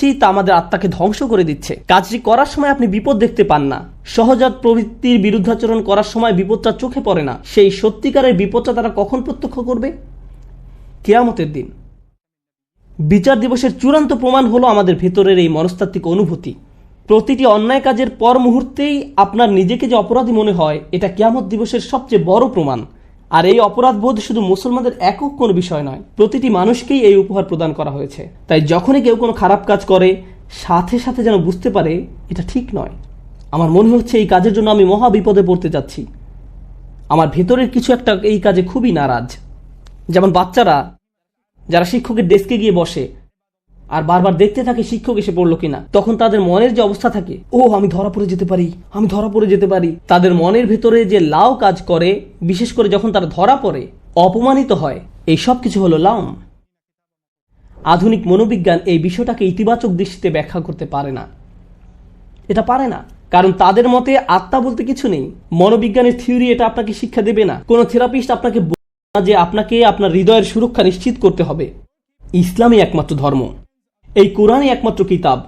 খাচ্ছি তা আমাদের আত্মাকে ধ্বংস করে দিচ্ছে। কাজটি করার সময় আপনি বিপদ দেখতে পান না। সহজাত প্রবৃত্তির বিরুদ্ধাচরণ করার সময় বিপদটা চোখে পড়ে না। সেই সত্যিকারের বিপদটা তারা কখন প্রত্যক্ষ করবে? কেয়ামতের দিন। বিচার দিবসের চূড়ান্ত প্রমাণ হলো আমাদের ভেতরের এই মনস্তাত্ত্বিক অনুভূতি। প্রতিটি অন্যায় কাজের পর মুহূর্তেই আপনার নিজেকে যে অপরাধী মনে হয়, এটা কেয়ামত দিবসের সবচেয়ে বড় প্রমাণ। আর এই অপরাধবোধ শুধু মুসলমানদের একক কোনো বিষয় নয়, প্রতিটি মানুষকেই এই উপহার প্রদান করা হয়েছে। তাই যখনই কেউ কোনো খারাপ কাজ করে, সাথে সাথে যেন বুঝতে পারে এটা ঠিক নয়। আমার মনে হচ্ছে এই কাজের জন্য আমি মহা বিপদে পড়তে যাচ্ছি। আমার ভেতরের কিছু একটা এই কাজে খুবই নারাজ। যেমন বাচ্চারা, যারা শিক্ষকের ডেস্কে গিয়ে বসে আর বারবার দেখতে থাকে শিক্ষক এসে পড়ল কিনা। তখন তাদের মনের যে অবস্থা থাকে ও আমি ধরা পড়ে যেতে পারি, আমি ধরা পড়ে যেতে পারি। তাদের মনের ভেতরে যে লাও কাজ করে, বিশেষ করে যখন তারা ধরা পড়ে, অপমানিত হয়। এই সব কিছু হলো লাম আধুনিক মনোবিজ্ঞান এই বিষয়টাকে ইতিবাচক দৃষ্টিতে ব্যাখ্যা করতে পারে না। এটা পারে না। কারণ তাদের মতে আত্মা বলতে কিছু নেই। মনোবিজ্ঞানের থিওরি এটা আপনাকে শিক্ষা দেবে না। কোনো থেরাপিস্ট আপনাকে যে আপনাকে আপনার হৃদয়ের সুরক্ষা নিশ্চিত করতে হবে। ইসলামই একমাত্র ধর্ম। এই কোরআনই একমাত্র কিতাব।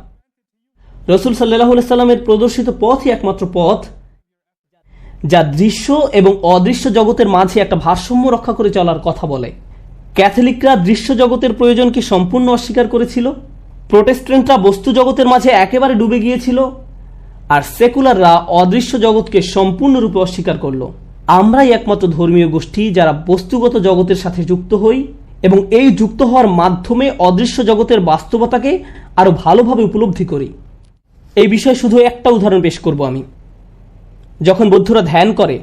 রসুল সাল্লাহ সাল্লামের প্রদর্শিত পথই একমাত্র পথ, যা দৃশ্য এবং অদৃশ্য জগতের মাঝে একটা ভারসাম্য রক্ষা করে চলার কথা বলে। ক্যাথলিকরা দৃশ্য জগতের প্রয়োজনকে সম্পূর্ণ অস্বীকার করেছিল, প্রোটেস্ট্যান্টরা বস্তু জগতের মাঝে একেবারে ডুবে গিয়েছিল, আর সেকুলাররা অদৃশ্য জগৎকে সম্পূর্ণরূপে অস্বীকার করল। আমরাই একমাত্র ধর্মীয় গোষ্ঠী যারা বস্তুগত জগতের সাথে যুক্ত হই এবং এই যুক্ত হওয়ার মাধ্যমে অদৃশ্য জগতের বাস্তবতাকে আরও ভালোভাবে উপলব্ধি করি। এই বিষয়ে শুধু একটা উদাহরণ পেশ করব আমি। যখন বৌদ্ধরা ধ্যান করে,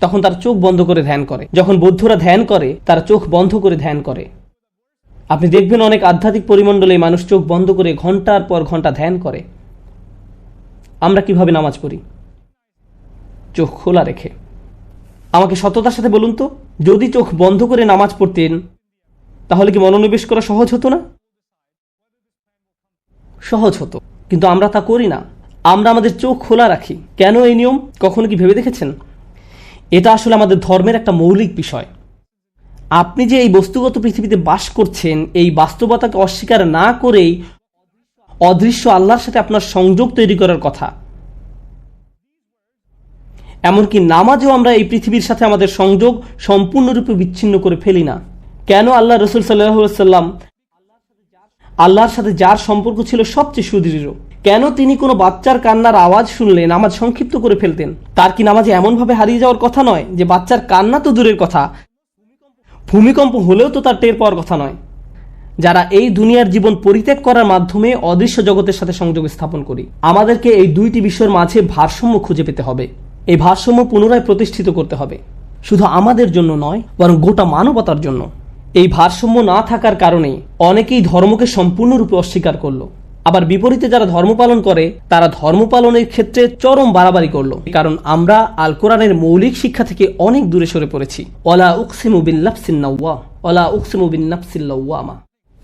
তখন তার চোখ বন্ধ করে ধ্যান করে। যখন বৌদ্ধরা ধ্যান করে, তার চোখ বন্ধ করে ধ্যান করে। আপনি দেখবেন অনেক আধ্যাত্মিক পরিমণ্ডলে মানুষ চোখ বন্ধ করে ঘণ্টার পর ঘণ্টা ধ্যান করে। আমরা কীভাবে নামাজ পড়ি? চোখ খোলা রেখে। আমাকে সততার সাথে বলুন তো, যদি চোখ বন্ধ করে নামাজ পড়তেন তাহলে কি মনোনিবেশ করা সহজ হতো না? সহজ হতো। কিন্তু আমরা তা করি না। আমরা আমাদের চোখ খোলা রাখি। কেন এই নিয়ম? কখনো কি ভেবে দেখেছেন? এটা আসলে আমাদের ধর্মের একটা মৌলিক বিষয়। আপনি যে এই বস্তুগত পৃথিবীতে বাস করছেন, এই বাস্তবতাকে অস্বীকার না করেই অদৃশ্য আল্লাহর সাথে আপনার সংযোগ তৈরি করার কথা। এমনকি নামাজেও আমরা এই পৃথিবীর সাথে আমাদের সংযোগ সম্পূর্ণরূপে বিচ্ছিন্ন করে ফেলি না। কেন আল্লাহ রসুল সাল্লাম আল্লাহর সাথে যার সম্পর্ক ছিল সবচেয়ে সুদৃঢ়? কেন তিনি কোনো বাচ্চার কান্নার আওয়াজ শুনলে নামাজ সংক্ষিপ্ত করে ফেলতেন? তার কি নামাজে এমনভাবে হারিয়ে যাওয়ার কথা নয় যে বাচ্চার কান্না তো দূরের কথা? ভূমিকম্প হলেও তো তার টের পাওয়ার কথা নয়। যারা এই দুনিয়ার জীবন পরিত্যাগ করার মাধ্যমে অদৃশ্য জগতের সাথে সংযোগ স্থাপন করি, আমাদেরকে এই দুইটি বিষয়ের মাঝে ভারসাম্য খুঁজে পেতে হবে। এই ভারসাম্য পুনরায় প্রতিষ্ঠিত করতে হবে। শুধু আমাদের জন্য নয়, বরং গোটা মানবতার জন্য। এই ভারসাম্য না থাকার কারণে অনেকেই ধর্মকে সম্পূর্ণরূপে অস্বীকার করল। আবার বিপরীতে যারা ধর্ম পালন করে, তারা ধর্ম পালনের ক্ষেত্রে চরম বাড়াবাড়ি করল। কারণ আমরা আল কোরআনের মৌলিক শিক্ষা থেকে অনেক দূরে সরে পড়েছি। অলা উকসিমু বিল্লাফসিন্নাওয়া অলা উকসিমু বিন্নাফসিল্লাওয়ামা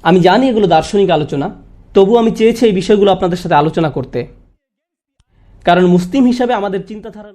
আমি জানি এগুলো দার্শনিক আলোচনা তবু আমি চেয়েছি এই বিষয়গুলো আপনাদের সাথে আলোচনা করতে। কারণ মুসলিম হিসাবে আমাদের চিন্তাধারা